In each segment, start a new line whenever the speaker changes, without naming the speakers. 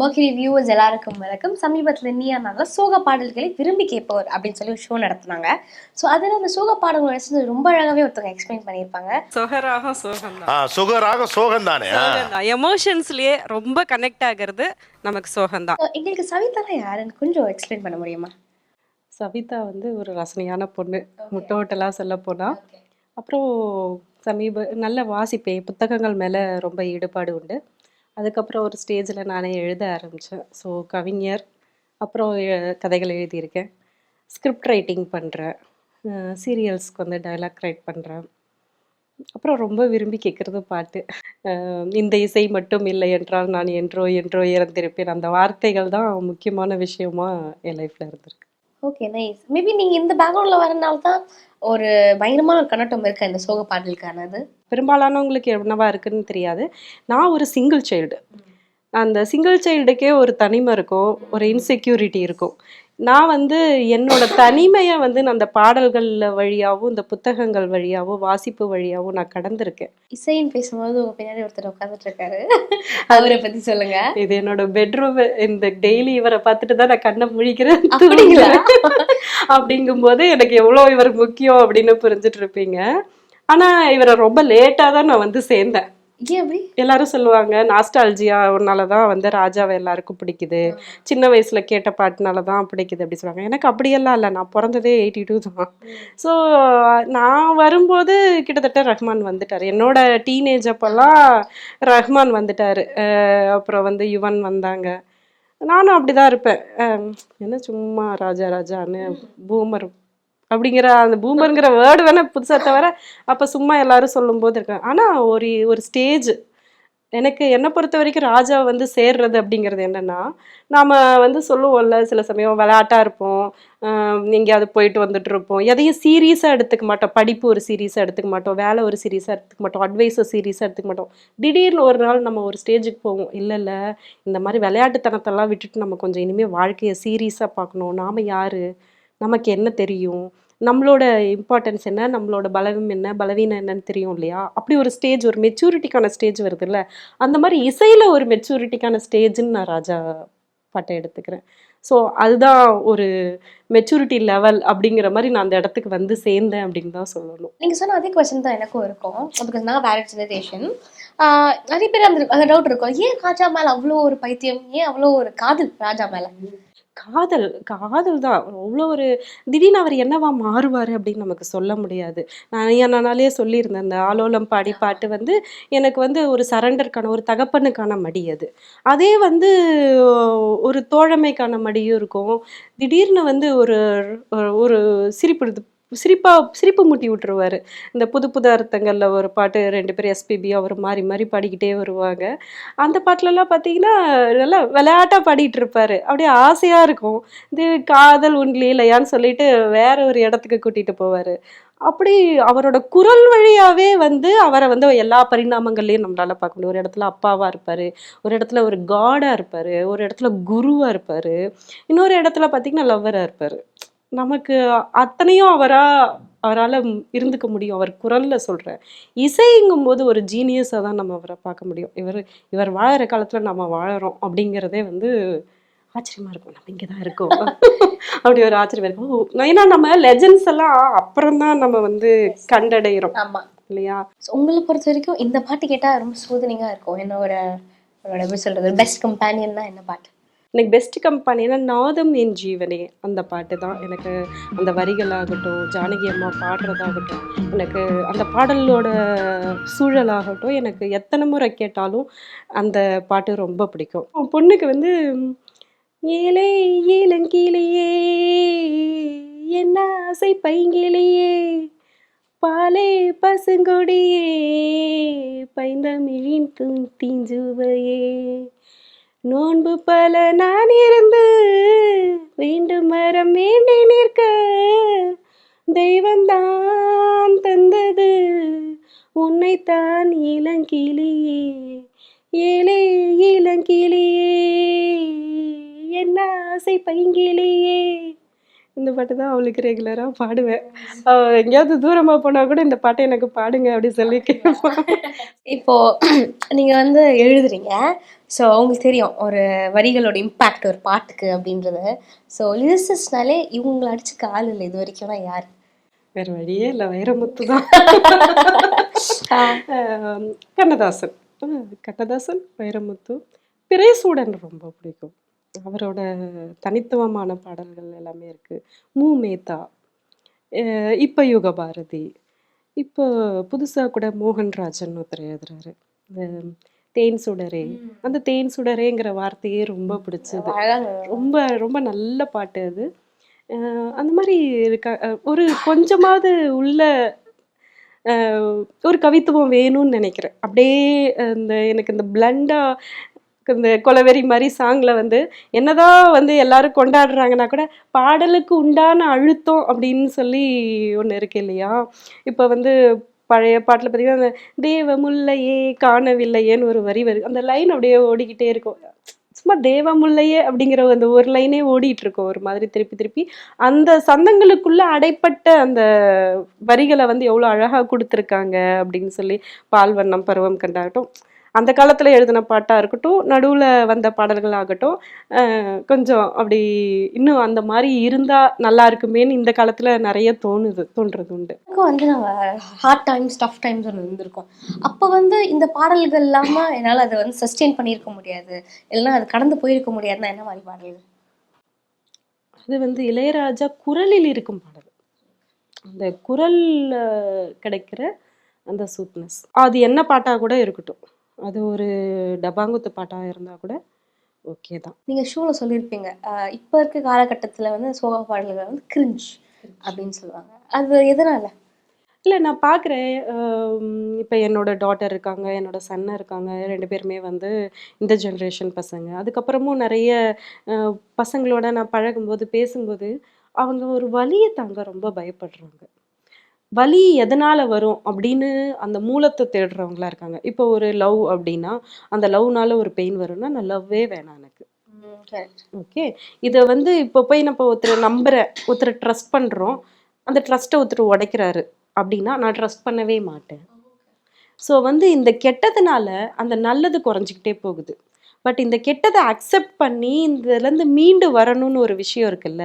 மர்கிரி viewers எல்லாருக்கும் வணக்கம். சமீபத்தில் நீயா நாங்கள் சோக பாடல்களை விரும்பி கேட்பவர் அப்படின்னு சொல்லி ஒரு ஷோ நடத்துனாங்க. ஸோ அதில் அந்த சோக பாடல்கள் ரசித்து ரொம்ப அழகாகவே ஒருத்தவங்க எக்ஸ்பிளைன் பண்ணியிருப்பாங்க.
சொகராகம் சோகம்
ஆ சுகராக சோகம் தானே?
எமோஷன்ஸ்லயே ரொம்ப கனெக்ட் ஆகிறது நமக்கு சோகம் தான்.
எங்களுக்கு சவிதானா யாருன்னு கொஞ்சம் எக்ஸ்பிளைன் பண்ண முடியுமா?
சவிதா வந்து ஒரு ரசனையான பொண்ணு. முட்டோட்டலாக சொல்ல போனா. அப்புறம் சமீப நல்ல வாசிப்பேன் புத்தகங்கள் மேலே ரொம்ப ஈடுபாடு உண்டு. அதுக்கப்புறம் ஒரு ஸ்டேஜில் நானே எழுத ஆரம்பித்தேன் ஸோ கவிஞர் அப்புறம் கதைகள் எழுதியிருக்கேன். ஸ்கிரிப்ட் ரைட்டிங் பண்ணுறேன் சீரியல்ஸ்க்கு வந்து டைலாக் ரைட் பண்ணுறேன் அப்புறம் ரொம்ப விரும்பி கேட்குறது பாட்டு. இந்த இசை மட்டும் இல்லை என்றால் நான் என்றோ என்றோ இறந்திருப்பேன். அந்த வார்த்தைகள் தான் முக்கியமான விஷயமா என் லைஃப்பில் இருந்திருக்கு.
ஓகே நைஸ் மேபி நீங்கள் இந்த பேக்ரவுண்டில் வரனால தான் ஒரு பயங்கரமான ஒரு கண்ணோட்டம் இருக்கு இந்த சோக பாடலுக்கானது
பெரும்பாலானவங்களுக்கு என்னவா இருக்குன்னு தெரியாது. நான் ஒரு சிங்கிள் சைல்டு அந்த சிங்கிள் சைல்டுக்கே ஒரு தனிமை இருக்கும் ஒரு இன்செக்யூரிட்டி இருக்கும். நான் வந்து என்னோட தனிமையை வந்து நான் அந்த பாடல்கள் வழியாகவும் இந்த புத்தகங்கள் வழியாகவும் வாசிப்பு வழியாகவும் நான் கடந்திருக்கேன்.
இசைன்னு பேசும்போது உங்க பின்னாடி ஒருத்தர் உட்காந்துட்டு இருக்காரு அவரை பத்தி சொல்லுங்க.
இது என்னோட பெட்ரூம் இந்த டெய்லி இவரை பார்த்துட்டு தான் நான் கண்ணை முழிக்கிறேன். அப்படிங்கும்போது எனக்கு எவ்வளோ இவர் முக்கியம் அப்படின்னு புரிஞ்சுட்டு இருப்பீங்க ஆனா இவரை ரொம்ப லேட்டாக தான் நான் வந்து சேர்ந்தேன். எல்லாரும் சொல்லுவாங்க நாஸ்டாலஜியா ஒன்னால தான் வந்து ராஜாவை எல்லாருக்கும் பிடிக்குது. சின்ன வயசுல கேட்ட பாட்டுனால தான் பிடிக்குது அப்படி சொல்லுவாங்க. எனக்கு அப்படியெல்லாம் இல்லை. நான் பிறந்ததே எயிட்டி டூ தான் ஸோ நான் வரும்போது கிட்டத்தட்ட ரஹ்மான் வந்துட்டார். என்னோட டீனேஜ் அப்போல்லாம் ரஹ்மான் வந்துட்டார். அப்புறம் வந்து யுவன் வந்தாங்க. நானும் அப்படிதான் இருப்பேன். என்ன சும்மா ராஜா ராஜான்னு பூமர் அப்படிங்கிற அந்த பூமருங்கிற வேர்டு வேணா புதுசாக தவிர அப்போ சும்மா எல்லாரும் சொல்லும்போது இருக்கேன் ஆனால் ஒரு ஒரு ஸ்டேஜ் எனக்கு என்னை பொறுத்த வரைக்கும் ராஜா வந்து சேர்றது அப்படிங்கிறது என்னென்னா நாம் வந்து சொல்லுவோம்ல சில சமயம் விளையாட்டாக இருப்போம் எங்கேயாவது போயிட்டு வந்துட்டு இருப்போம். எதையும் சீரியஸாக எடுத்துக்க மாட்டோம். படிப்பு ஒரு சீரியஸாக எடுத்துக்க மாட்டோம். வேலை ஒரு சீரியஸாக எடுத்துக்க மாட்டோம். அட்வைஸை சீரியஸாக எடுத்துக்க மாட்டோம். திடீர்னு ஒரு நாள் நம்ம ஒரு ஸ்டேஜுக்கு போவோம். இல்லை இல்லை இந்த மாதிரி விளையாட்டுத்தனத்தெல்லாம் விட்டுட்டு நம்ம கொஞ்சம் இனிமேல் வாழ்க்கையை சீரியஸாக பார்க்கணும். நாம் யார்? நமக்கு என்ன தெரியும்? நம்மளோட இம்பார்ட்டன்ஸ் என்ன? நம்மளோட பலவீனம் என்ன? பலவீனம் என்னன்னு தெரியும் இல்லையா? அப்படி ஒரு ஸ்டேஜ் ஒரு மெச்சூரிட்டிக்கான ஸ்டேஜ் வருதுல்ல. அந்த மாதிரி இசையில் ஒரு மெச்சூரிட்டிக்கான ஸ்டேஜ்னு நான் ராஜா பாட்டை எடுத்துக்கிறேன். ஸோ அதுதான் ஒரு மெச்சூரிட்டி லெவல் அப்படிங்கிற மாதிரி நான் அந்த இடத்துக்கு வந்து சேர்ந்தேன் அப்படின்னு தான் சொல்லணும்.
நீங்கள் சொன்ன அதே கொஸ்டின் தான் எனக்கும் இருக்கும். பிகாஸ் நான் வேற ஜெனரேஷன் நிறைய பேர் அந்த அந்த டவுட் இருக்கும். ஏன் ராஜா மேலே அவ்வளோ ஒரு பைத்தியம்? ஏன் அவ்வளோ ஒரு காதல் ராஜா மேலே?
காதல் காதல் தான். அவ்வளோ ஒரு திடீர்னு அவர் என்னவா மாறுவார் அப்படின்னு நமக்கு சொல்ல முடியாது. நான் ஏன் நானாலே சொல்லியிருந்தேன் அந்த ஆலோலம் பாடி பாட்டு வந்து எனக்கு வந்து ஒரு சரண்டருக்கான ஒரு தகப்பனுக்கான மடி அது. அதே வந்து ஒரு தோழமைக்கான மடியும் இருக்கும். திடீர்னு வந்து ஒரு ஒரு- ஒரு சிரிப்பு சிரிப்பா சிரிப்பு மூட்டி விட்டுருவார். இந்த புது புது அர்த்தங்களில் ஒரு பாட்டு ரெண்டு பேரும் எஸ்பிபி அவர் மாறி மாறி பாடிக்கிட்டே வருவாங்க. அந்த பாட்டிலலாம் பார்த்தீங்கன்னா நல்லா விளையாட்டாக பாடிட்டு இருப்பார் அப்படியே ஆசையாக இருக்கும். இது காதல் உண்லி இல்லையான்னு சொல்லிட்டு வேற ஒரு இடத்துக்கு கூட்டிகிட்டு போவார். அப்படி அவரோட குரல் வழியாகவே வந்து அவரை வந்து எல்லா பரிணாமங்கள்லையும் நம்மளால் பார்க்க முடியும். ஒரு இடத்துல அப்பாவாக இருப்பார் ஒரு இடத்துல ஒரு காடாக இருப்பார் ஒரு இடத்துல குருவாக இருப்பார் இன்னொரு இடத்துல பார்த்தீங்கன்னா லவ்வராக இருப்பார். நமக்கு அத்தனையும் அவரா அவரால் இருந்துக்க முடியும். அவர் குரல்ல சொல்றேன் இசைங்கும் போது ஒரு ஜீனியஸாக தான் நம்ம அவரை பார்க்க முடியும். இவர் இவர் வாழற காலத்துல நம்ம வாழறோம் அப்படிங்கிறதே வந்து ஆச்சரியமா இருக்கும். நம்ம இங்கே தான் இருக்கோம். அப்படி ஒரு ஆச்சரியம் இருக்கும். ஏன்னா நம்ம லெஜண்ட்ஸ் எல்லாம் அப்புறம் தான் நம்ம வந்து கண்டடைகிறோம்
ஆமா.
இல்லையா?
உங்களை பொறுத்த வரைக்கும் இந்த பாட்டு கேட்டா ரொம்ப சூதனிங்கா இருக்கும். என்னோட என்னோட எப்படி சொல்றது? பெஸ்ட் கம்பேனியன்னா என்ன பாட்டு?
எனக்கு பெஸ்ட் கம்பெனினா நாதம் என் ஜீவனே. அந்த பாட்டு தான். எனக்கு அந்த வரிகளாகட்டும் ஜானகி அம்மா பாடுறதாகட்டும் எனக்கு அந்த பாடலோட சூழலாகட்டும் எனக்கு எத்தனை முறை கேட்டாலும் அந்த பாட்டு ரொம்ப பிடிக்கும். பொண்ணுக்கு வந்து ஏழை ஏலங்கிளியே என்ன ஆசை பைங்கிளியே பாலே பசுங்கொடியே பைந்தமிழின் தூ தீஞ்சுவையே. நோன்பு பல நான் இருந்து வேண்டும் மரம் வேண்டி நிற்க தெய்வம்தான் தந்தது. உன்னைத்தான் இளங்கிளியே ஏழே இளங்கிளியே என்ன ஆசை பைங்கிளியே இந்த பாட்டு தான் அவளுக்கு ரெகுலராக பாடுவேன். அவ எங்கேயாவது தூரமாக போனால் கூட இந்த பாட்டை எனக்கு பாடுங்க அப்படி சொல்லி கேட்பான்
இப்போ நீங்க வந்து எழுதுறீங்க. ஸோ உங்களுக்கு தெரியும் ஒரு வரிகளோட இம்பாக்ட் ஒரு பாட்டுக்கு அப்படின்றது. ஸோ லிரிசிஸ்ட்னாலே இவங்களை அடிச்சுக்க ஆள் இல்லை. இது வரைக்கும்னா யார்?
வேற வழியே இல்லை. வைரமுத்து தான். கண்ணதாசன். கண்ணதாசன் வைரமுத்து பிரேசூடன் ரொம்ப பிடிக்கும். அவரோட தனித்துவமான பாடல்கள் எல்லாமே இருக்கு. மூ. மேத்தா அஹ் இப்ப யுக பாரதி இப்போ புதுசா கூட மோகன்ராஜன் ஒருத்தர் எழுதுறாரு. தேன் சுடரே அந்த தேன் சுடரேங்கிற வார்த்தையே ரொம்ப பிடிச்சது. ரொம்ப ரொம்ப நல்ல பாட்டு அது. அஹ் அந்த மாதிரி இருக்க ஒரு கொஞ்சமாவது உள்ள ஒரு கவித்துவம் வேணும்னு நினைக்கிறேன். அப்படியே இந்த எனக்கு இந்த பிளண்டா இந்த கொலவெறி மாதிரி சாங்கில் வந்து என்னதான் வந்து எல்லாரும் கொண்டாடுறாங்கன்னா கூட பாடலுக்கு உண்டான அழுத்தம் அப்படின்னு சொல்லி ஒன்று இருக்கு இல்லையா? இப்போ வந்து பழைய பாட்டில் பார்த்தீங்கன்னா அந்த தேவ முல்லையே காணவில்லையேன்னு ஒரு வரி வருது. அந்த லைன் அப்படியே ஓடிக்கிட்டே இருக்கும். சும்மா தேவமுல்லையே அப்படிங்கிற அந்த ஒரு லைனே ஓடிட்டு இருக்கும் ஒரு மாதிரி திருப்பி திருப்பி. அந்த சந்தங்களுக்குள்ள அடைப்பட்ட அந்த வரிகளை வந்து எவ்வளோ அழகா கொடுத்துருக்காங்க அப்படின்னு சொல்லி பால்வண்ணம் பருவம் கண்டாகட்டும் அந்த காலத்துல எழுதின பாட்டா இருக்கட்டும் நடுவுல வந்த பாடல்கள் ஆகட்டும் அஹ் கொஞ்சம் அப்படி இன்னும் அந்த மாதிரி இருந்தா நல்லா இருக்குமேன்னு இந்த காலத்துல நிறைய தோணுது தோன்றது உண்டு.
வந்து நம்ம ஹார்ட் டைம்ஸ் டஃப் டைம்ஸ் ஒன்று இருந்திருக்கும். அப்போ வந்து இந்த பாடல்கள் இல்லாமல் என்னால் அதை வந்து சஸ்டெயின் பண்ணியிருக்க முடியாது. இல்லைன்னா அது கடந்து போயிருக்க முடியாதுன்னா என்ன மாதிரி பாடல்கள்?
அது வந்து இளையராஜா குரலில் இருக்கும் பாடல். அந்த குரல்ல கிடைக்கிற அந்த சூத்னஸ் அது என்ன பாட்டா கூட இருக்கட்டும். அது ஒரு டபாங்குத்து பாட்டா இருந்தா கூட ஓகே தான்.
நீங்கள் ஷோவில் சொல்லியிருப்பீங்க. இப்போ இருக்க காலகட்டத்தில் வந்து சோகா பாடல்கள் வந்து கிரிஞ்ச் அப்படின்னு சொல்லுவாங்க. அது எதனால?
இல்லை நான் பார்க்குறேன் இப்போ என்னோட டாட்டர் இருக்காங்க என்னோட சன் இருக்காங்க ரெண்டு பேருமே வந்து இந்த ஜென்ரேஷன் பசங்க. அதுக்கப்புறமும் நிறைய பசங்களோட நான் பழகும்போது பேசும்போது அவங்க ஒரு வலியை தாங்க ரொம்ப பயப்படுறாங்க. வலி எதனால வரும் அப்படின்னு அந்த மூலத்தை தேடுறவங்களா இருக்காங்க. இப்போ ஒரு லவ் அப்படின்னா அந்த லவ்னால ஒரு பெயின் வரும்னா நான் லவ்வே வேணாம் எனக்கு. ஓகே? இதை வந்து இப்போ போய் நம்ம ஒருத்தர் நம்புற ஒருத்தர் ட்ரஸ்ட் பண்ணுறோம் அந்த ட்ரஸ்ட்டை ஒருத்தர் உடைக்கிறாரு அப்படின்னா நான் ட்ரஸ்ட் பண்ணவே மாட்டேன். ஸோ வந்து இந்த கெட்டதுனால அந்த நல்லது குறைஞ்சிக்கிட்டே போகுது. பட் இந்த கெட்டதை அக்செப்ட் பண்ணி இதுலேருந்து மீண்டு வரணும்னு ஒரு விஷயம் இருக்குல்ல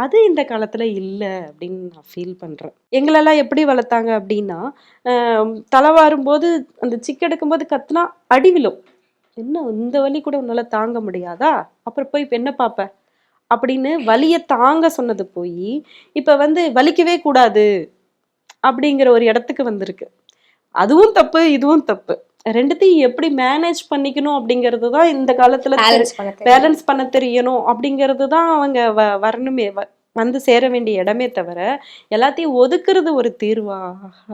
அது இந்த காலத்தில் இல்லை அப்படின்னு நான் ஃபீல் பண்ணுறேன் எங்களெல்லாம் எப்படி வளர்த்தாங்க அப்படின்னா தலை வாரும்போது அந்த சிக்கு எடுக்கும்போது கத்துனா அடி விழும். என்ன இந்த வலி கூட உன்னால் தாங்க முடியாதா? அப்புறம் போய் இப்போ என்ன பார்ப்ப அப்படின்னு வலியை தாங்க சொன்னது போய் இப்போ வந்து வலிக்கவே கூடாது அப்படிங்கிற ஒரு இடத்துக்கு வந்திருக்கு. அதுவும் தப்பு இதுவும் தப்பு. ரெண்டுத்தையும் எப்படி மேனேஜ் பண்ணிக்கணும் அப்படிங்கிறது தான் இந்த காலத்துல
பேலன்ஸ் பண்ண
தெரியணும் அப்படிங்கிறது தான் அவங்க வரணுமே. வந்து சேர வேண்டிய இடமே தவிர எல்லாத்தையும் ஒதுக்குறது ஒரு தீர்வா?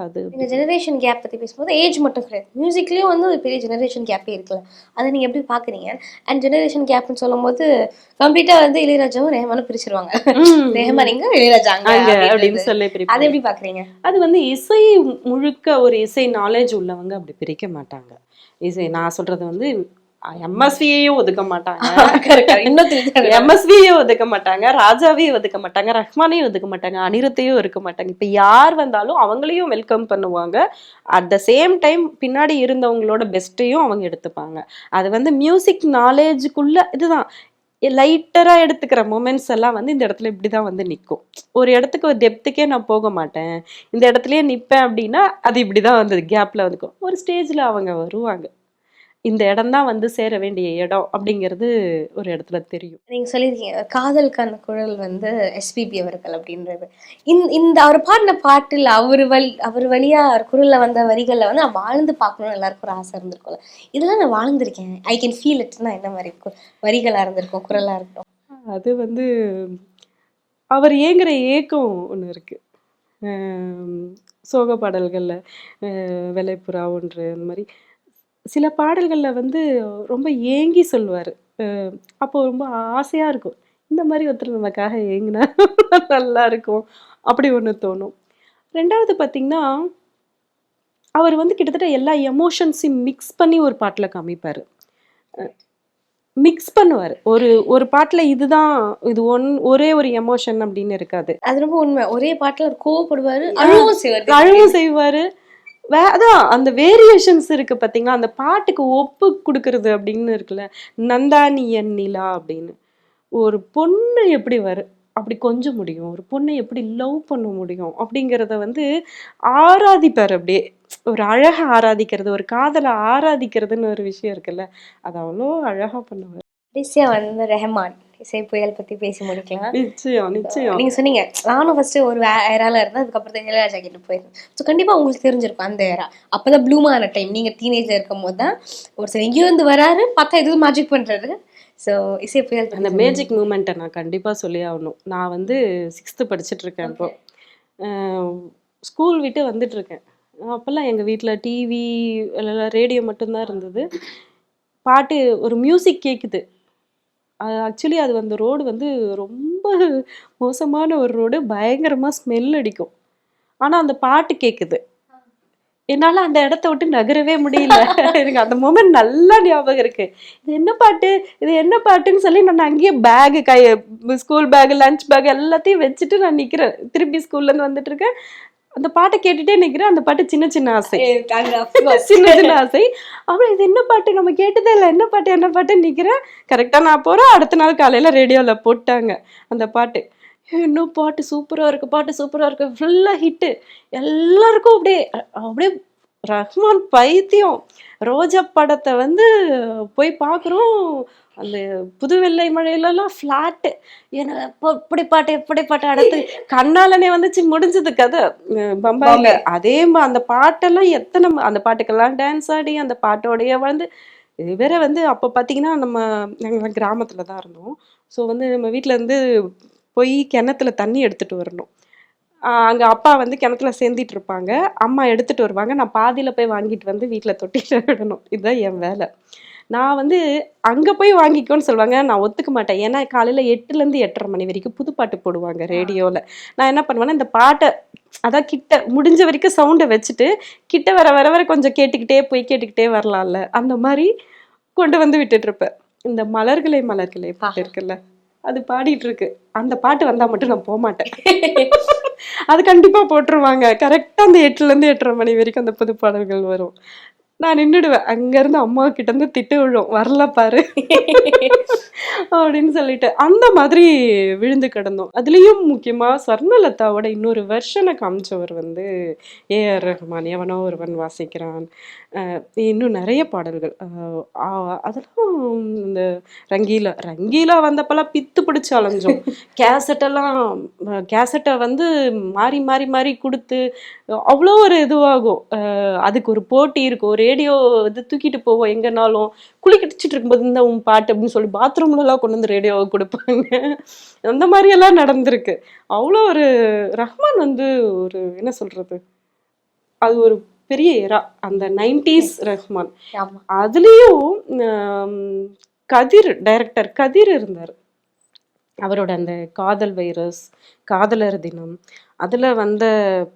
அது
இந்த ஜெனரேஷன் கேப் பற்றி பேசும்போது ஏஜ் மட்டும் கிடையாது. மியூசிக்லேயும் வந்து ஒரு பெரிய ஜெனரேஷன் கேப்பே இருக்குல்ல. அதை நீங்கள் எப்படி பார்க்குறீங்க அண்ட் ஜெனரேஷன் கேப்னு சொல்லும்போது கம்ப்ளீட்டாக வந்து இளையராஜாவும் ரேஹமானும் பிரிச்சிருவாங்க. இளையராஜா அங்க
அங்க அப்படின்னு. சொல்லி
அதை. எப்படி பார்க்குறீங்க
அது வந்து இசை முழுக்க ஒரு இசை நாலேஜ் உள்ளவங்க அப்படி பிரிக்க மாட்டாங்க. இசை நான் சொல்றது வந்து எம்எஸ்வியையும் ஒதுக்க மாட்டாங்க. எம்எஸ்வியும் ஒதுக்க மாட்டாங்க ராஜாவையும் ஒதுக்க மாட்டாங்க ரஹ்மானையும் ஒதுக்க மாட்டாங்க அனிருத்தையும் இருக்க மாட்டாங்க. இப்ப யார் வந்தாலும் அவங்களையும் வெல்கம் பண்ணுவாங்க. அட் த சேம் டைம் பின்னாடி இருந்தவங்களோட பெஸ்ட்டையும் அவங்க எடுத்துப்பாங்க. அது வந்து மியூசிக் நாலேஜுக்குள்ள இதுதான். லைட்டரா எடுத்துக்கிற மூமெண்ட்ஸ் எல்லாம் வந்து இந்த இடத்துல இப்படிதான் வந்து நிற்கும் ஒரு இடத்துக்கு ஒரு டெப்த்துக்கே நான் போக மாட்டேன். இந்த இடத்துலயே நிப்பேன் அப்படின்னா அது இப்படிதான் வந்து கேப்ல வந்துக்கும். ஒரு ஸ்டேஜ்ல அவங்க வருவாங்க. இந்த இடம் தான் வந்து சேர வேண்டிய இடம் அப்படிங்கிறது ஒரு இடத்துல தெரியும்.
நீங்க சொல்லியிருக்கீங்க காதலுக்கான குரல் வந்து எஸ்பிபி அவர்கள் அப்படின்றது. இந்த இந்த அவர் பாடின பாட்டில் அவர் வழி அவர் வழியா குரல்ல வந்த வரிகள்ல வந்து நான் வாழ்ந்து பார்க்கணும்னு எல்லாருக்கும் ஒரு ஆசை இருந்திருக்கும்ல. இதெல்லாம் நான் வாழ்ந்திருக்கேன். ஐ கேன் ஃபீல் இட்னா என்ன மாதிரி கு- வரிகளா இருந்திருக்கும் குரலா இருக்கட்டும்.
அது வந்து அவர் ஏங்குற ஏக்கம் ஒன்று இருக்கு. ஆம், சோக பாடல்களில் வெள்ளைப்புறா ஒன்று அந்த மாதிரி. சில பாடல்களில் வந்து ரொம்ப ஏங்கி சொல்லுவார். அப்போ ரொம்ப ஆசையாக இருக்கும். இந்த மாதிரி ஒருத்தர் நமக்காக ஏங்கினா நல்லா இருக்கும். அப்படி ஒன்று தோணும். ரெண்டாவது பார்த்தீங்கன்னா அவர் வந்து கிட்டத்தட்ட எல்லா எமோஷன்ஸையும் மிக்ஸ் பண்ணி ஒரு பாட்டில் காமிப்பார். மிக்ஸ் பண்ணுவார். ஒரு ஒரு பாட்டுல இதுதான் இது ஒன் ஒரே ஒரு எமோஷன் அப்படின்னு இருக்காது.
அது ரொம்ப உண்மை. ஒரே பாட்டுல ஒரு கோவப்படுவாரு அழுவும் செய்வாரு.
அழகும் செய்வாரு. வே அதான் அந்த வேரியேஷன்ஸ் இருக்கு பார்த்தீங்களா அந்த பாட்டுக்கு ஒப்பு கொடுக்கறது அப்படின்னு இருக்குல்ல நந்தானி என் நிலா அப்படின்னு. ஒரு பொண்ணு எப்படி வரு அப்படி கொஞ்சம் முடியும். ஒரு பொண்ணை எப்படி லவ் பண்ண முடியும்? அப்படிங்கிறத வந்து ஆராதிப்பார் அப்படியே. ஒரு அழகை ஆராதிக்கிறது ஒரு காதலை ஆராதிக்கிறதுன்னு ஒரு விஷயம் இருக்குல்ல அது அவ்வளோ அழகா பண்ணுவார்.
கடைசியா வந்து ரெஹமான். இசை புயல் பத்தி பேசி முடிக்கலாம்.
நிச்சயம் நிச்சயம்.
நீங்க சொன்னீங்க நானும் ஃபர்ஸ்ட் ஒரு ஏரால இருந்தேன் அதுக்கப்புறம் தான் இளையராஜா கிட்ட போயிருந்தேன். ஸோ கண்டிப்பா உங்களுக்கு தெரிஞ்சிருக்கும் அந்த ஏரா அப்பதான் ப்ளூமான டைம் நீங்க டீனேஜ்ல இருக்கும் போது தான் ஒரு சில எங்கேயோ இருந்து வராரு பார்த்தா எதுவும் மேஜிக் பண்றாரு. ஸோ இசை புயல்
அந்த மேஜிக் மூமெண்ட்டை நான் கண்டிப்பாக சொல்லி ஆகணும். நான் வந்து சிக்ஸ்த்து படிச்சுட்டு இருக்கேன் இப்போ. ஸ்கூல் விட்டு வந்துட்டு இருக்கேன். அப்போல்லாம் எங்கள் வீட்டில் டிவி ரேடியோ மட்டும்தான் இருந்தது. பாட்டு ஒரு மியூசிக் கேட்குது ஆக்சுவலி அது அந்த ரோடு வந்து ரொம்ப மோசமான ஒரு ரோடு பயங்கரமாக ஸ்மெல் அடிக்கும். ஆனால் அந்த பாட்டு கேட்குது என்னால் அந்த இடத்த விட்டு நகரவே முடியல. எனக்கு அந்த மூமெண்ட் நல்லா ஞாபகம் இருக்கு. இது என்ன பாட்டு? இது என்ன பாட்டுன்னு சொல்லி நான் அங்கேயே பேகு கை ஸ்கூல் பேகு லஞ்ச் பேக் எல்லாத்தையும் வச்சுட்டு நான் நிற்கிறேன் திருப்பி ஸ்கூல்லேருந்து வந்துட்டு இருக்கேன். அந்த பாட்டை கேட்டுட்டே நிற்கிறேன் அந்த பாட்டு சின்ன சின்ன ஆசை. சின்ன சின்ன ஆசை. அப்புறம் இது என்ன பாட்டு? நம்ம கேட்டதே இல்லை. என்ன பாட்டு என்ன பாட்டு நிற்கிறேன் கரெக்டாக நான் போகிறேன் அடுத்த நாள் காலையில் ரேடியோவில் போட்டாங்க அந்த பாட்டு. இன்னும் பாட்டு? சூப்பராக இருக்கு. பாட்டு சூப்பராக இருக்கு. ஃபுல்லாக ஹிட்டு எல்லாருக்கும் அப்படியே அப்படியே ரஹ்மான் பைத்தியம். ரோஜா படத்தை வந்து போய் பார்க்குறோம். அந்த புது வெள்ளை மழையிலலாம் ஃப்ளாட்டு ஏன்னா இப்போ இப்படி பாட்டு இப்படி பாட்டு அடுத்து கண்ணாலனே வந்துச்சு முடிஞ்சது கதை. பம்பாயில அதே அந்த பாட்டெல்லாம் எத்தனை அந்த பாட்டுக்கெல்லாம் டான்ஸ் ஆடி அந்த பாட்டோடைய வந்து வேற வந்து அப்போ பார்த்தீங்கன்னா நம்ம நாங்கள் கிராமத்தில் தான் இருந்தோம். ஸோ வந்து நம்ம வீட்ல இருந்து போய் கிணத்துல தண்ணி எடுத்துட்டு வரணும். அங்க அப்பா வந்து கிணத்துல சேர்ந்திட்டு இருப்பாங்க. அம்மா எடுத்துட்டு வருவாங்க. நான் பாதியில போய் வாங்கிட்டு வந்து வீட்ல தொட்டில விடணும். இதுதான் என் வேலை. நான் வந்து அங்க போய் வாங்கிக்கோன்னு சொல்லுவாங்க. நான் ஒத்துக்க மாட்டேன். ஏன்னா காலையில எட்டுல இருந்து எட்டரை மணி வரைக்கும் புது பாட்டு போடுவாங்க ரேடியோல. நான் என்ன பண்ணுவேன்னா இந்த பாட்டை அதான் கிட்ட முடிஞ்ச வரைக்கும் சவுண்டை வச்சுட்டு கிட்ட வர வர வர கொஞ்சம் கேட்டுக்கிட்டே போய் கேட்டுக்கிட்டே வரலாம்ல. அந்த மாதிரி கொண்டு வந்து விட்டுட்டு இருப்பேன் இந்த மலர்களே மலர்களே பாட்டு இருக்குல்ல அது பாடிட்டு இருக்கு அந்த பாட்டு வந்தா மட்டும் நான் போக மாட்டேன் அது கண்டிப்பா போட்டுருவாங்க. கரெக்டா அந்த எட்டுல இருந்து எட்டரை மணி வரைக்கும் அந்த புது பாடல்கள் வரும். நான் நின்றுடுவேன் அங்கேருந்து அம்மா கிட்டேருந்து திட்டு விழும். வரல பாரு. அப்படின்னு சொல்லிட்டு அந்த மாதிரி விழுந்து கிடந்தோம். அதுலேயும் முக்கியமாக சர்ணலதாவோட இன்னொரு வெர்ஷனை காமிச்சவர் வந்து ஏஆர் ரஹ்மான் எவனோ ஒருவன் வாசிக்கிறான். இன்னும் நிறைய பாடல்கள். அதெல்லாம் இந்த ரங்கீலா ரங்கீலா வந்தப்பெல்லாம் பித்து பிடிச்சி அலைஞ்சோம். கேசட்டெல்லாம் கேசட்டை வந்து மாறி மாறி மாறி கொடுத்து அவ்வளோ ஒரு இதுவாகும். அதுக்கு ஒரு போட்டி இருக்கும் ஒரே ரேடியோ இது தூக்கிட்டு போவோம் எங்கனாலும். குளிக்கடிச்சிட்டு இருக்கும்போது இந்த உன் பாட்டு அப்படின்னு சொல்லி பாத்ரூம்லலாம் கொண்டு வந்து ரேடியோவை கொடுப்பாங்க. அந்த மாதிரி எல்லாம் நடந்திருக்கு. அவ்வளோ ஒரு ரஹ்மான் வந்து ஒரு என்ன சொல்றது? அது ஒரு பெரிய எரா அந்த நைன்டிஸ் ரஹ்மான். அதுலேயும் கதிர் டைரக்டர் கதிர் இருந்தார். அவரோட அந்த காதல் வைரஸ் காதலர் தினம் அதில் வந்த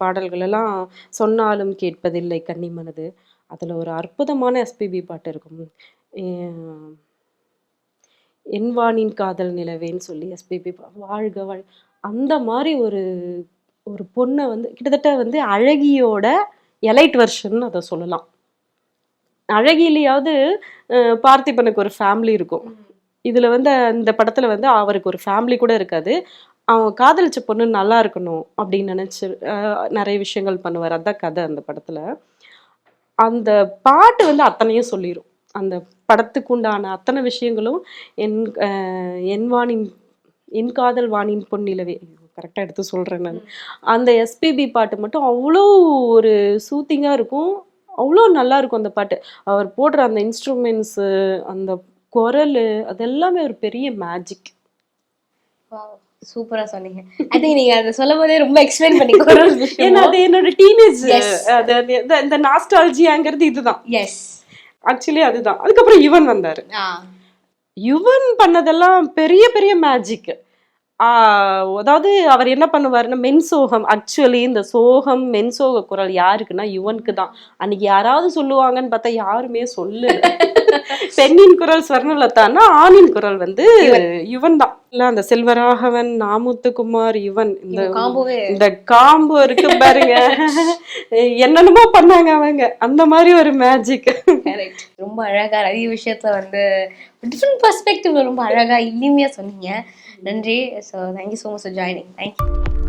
பாடல்கள் எல்லாம் சொன்னாலும் கேட்பதில்லை கன்னி மனது அதில் ஒரு அற்புதமான எஸ்பிபி பாட்டு இருக்கும். அஹ் என் வானின் காதல் நிலவேன்னு சொல்லி எஸ்பிபி வாழ்க வாழ் அந்த மாதிரி ஒரு ஒரு பொண்ணை வந்து கிட்டத்தட்ட வந்து அழகியோட எலைட் வெர்ஷன் அதை சொல்லலாம். அழகிலேயாவது பார்த்திபனுக்கு ஒரு ஃபேமிலி இருக்கும். இதுல வந்து அந்த படத்துல வந்து அவருக்கு ஒரு ஃபேமிலி கூட இருக்காது. அவன் காதலிச்ச பொண்ணு நல்லா இருக்கணும் அப்படின்னு நினைச்சு நிறைய விஷயங்கள் பண்ணுவார். அதான் கதை அந்த படத்துல. அந்த பாட்டு வந்து அத்தனையும் சொல்லிடும் அந்த படத்துக்கு உண்டான அத்தனை விஷயங்களும் என் என் வாணின் என் காதல் வாணின் பொன்னிலவே கரெக்டாக எடுத்து சொல்கிறேன் நான். அந்த எஸ்பிபி பாட்டு மட்டும் அவ்வளோ ஒரு சூத்திங்காக இருக்கும். அவ்வளோ நல்லா இருக்கும் அந்த பாட்டு. அவர் போடுற அந்த இன்ஸ்ட்ருமெண்ட்ஸு அந்த குரல் அதெல்லாமே ஒரு பெரிய மேஜிக்
சூப்பரா சொன்னீங்க. ஐ திங்க் நீங்க அதை சொல்லும் போதே ரொம்ப எக்ஸ்பிளைன் பண்ணிக்கோ ஒரு
ஏன்னா அது என்னோட டீனேஜ். அது இந்த- நாஸ்டாலஜியாங்கிறது இதுதான்.
எஸ்
ஆக்சுவலி அதுதான். அதுக்கப்புறம் யுவன் வந்தாரு. யுவன் பண்ணதெல்லாம் பெரிய பெரிய மேஜிக் அதாவது அவர் என்ன பண்ணுவாருன்னா மென் சோகம் ஆக்சுவலி இந்த சோகம் மென் சோக குரல் யாருக்குன்னா யுவனுக்கு தான் அன்னைக்கு யாராவது சொல்லுவாங்கன்னு பார்த்தா யாருமே சொல்லு பெண்ணின் குரல் ஸ்வர்ணலதான்னா ஆணின் குரல் வந்து யுவன் தான் இல்ல அந்த செல்வராகவன் நாமுத்துக்குமார் யுவன் இந்த
இந்த
காம்போ இருக்கு பாருங்க. என்னென்னமோ பண்ணாங்க அவங்க. அந்த மாதிரி ஒரு மேஜிக்.
ரொம்ப அழகா நிறைய விஷயத்துல வந்து டிஃப்ரெண்ட் பர்ஸ்பெக்டிவ்ல ரொம்ப அழகா இனிமையா சொன்னீங்க. நன்றி. So thank you so much for joining thank you